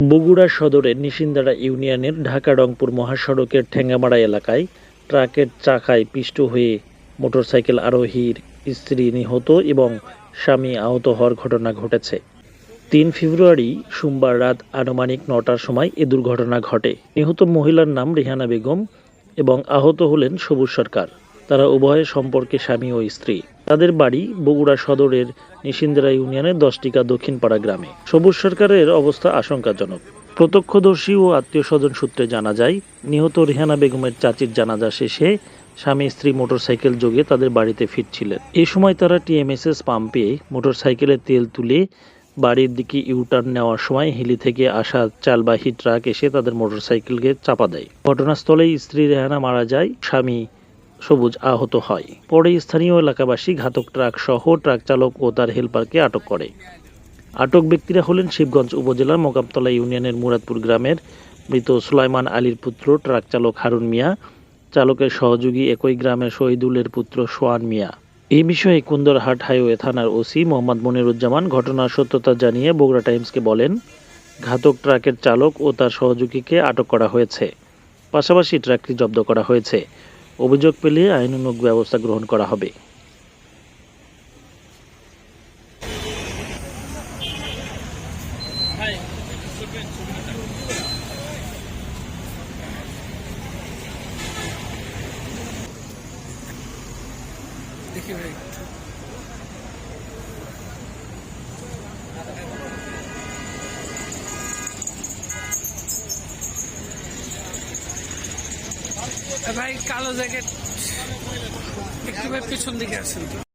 বগুড়া সদরের নিশিন্দারা ইউনিয়নের ঢাকা রংপুর মহাসড়কের ঠেঙ্গামারা এলাকায় ট্রাকের চাকায় পিষ্ট হয়ে মোটরসাইকেল আরোহীর স্ত্রী নিহত এবং স্বামী আহত হওয়ার ঘটনা ঘটেছে। তিন ফেব্রুয়ারি সোমবার রাত আনুমানিক নটার সময় এ দুর্ঘটনা ঘটে। নিহত মহিলার নাম রেহানা বেগম এবং আহত হলেন সবুজ সরকার। তারা উভয় সম্পর্কে স্বামী ও স্ত্রী। তাদের বাড়ি বগুড়া সদরের নিশিন্দ্রা ইউনিয়নের দশটিকা দক্ষিণপাড়া গ্রামে। সবুজ সরকারের অবস্থা আশঙ্কাজনক। প্রত্যক্ষদর্শী ও আত্মীয় স্বজন সূত্রে জানা যায়, নিহত রেহানা বেগমের চাচির জানাজা শেষে স্বামী স্ত্রী মোটরসাইকেল যোগে তাদের বাড়িতে ফিরছিলেন। এ সময় তারা টিএমএসএস পাম্পে মোটরসাইকেলে তেল তুলে বাড়ির দিকে ইউটার্ন নেওয়ার সময় হিলি থেকে আসা চালবাহী ট্রাক এসে তাদের মোটরসাইকেলকে চাপা দেয়। ঘটনাস্থলেই স্ত্রী রেহানা মারা যায়, স্বামী সবুজ আহত হয়। পরে স্থানীয় এলাকাবাসী ঘাতক ট্রাক সহ ট্রাক চালক ও তার হেলপারকে আটক করে। আটক ব্যক্তিরা হলেন শিবগঞ্জ উপজেলার মোকামতলা ইউনিয়নের মুরাদপুর গ্রামের মৃত সুলাইমান আলীর পুত্র, ট্রাক চালক হারুন মিয়া। চালকের সহযোগী একই গ্রামের শহীদুলের পুত্র সোয়ান মিয়া। এই বিষয়ে কুন্দরহাট হাইওয়ে থানার ওসি মোহাম্মদ মনিরুজ্জামান ঘটনার সত্যতা জানিয়ে বগুড়া টাইমসকে বলেন, ঘাতক ট্রাকের চালক ও তার সহযোগীকে আটক করা হয়েছে। পাশাপাশি ট্রাকটি জব্দ করা হয়েছে। অভিযোগ পেলে আইনানুগ ব্যবস্থা গ্রহণ করা হবে। ভাই কালো জ্যাকেট একটু ভাই পিছন দিকে আসেন। তো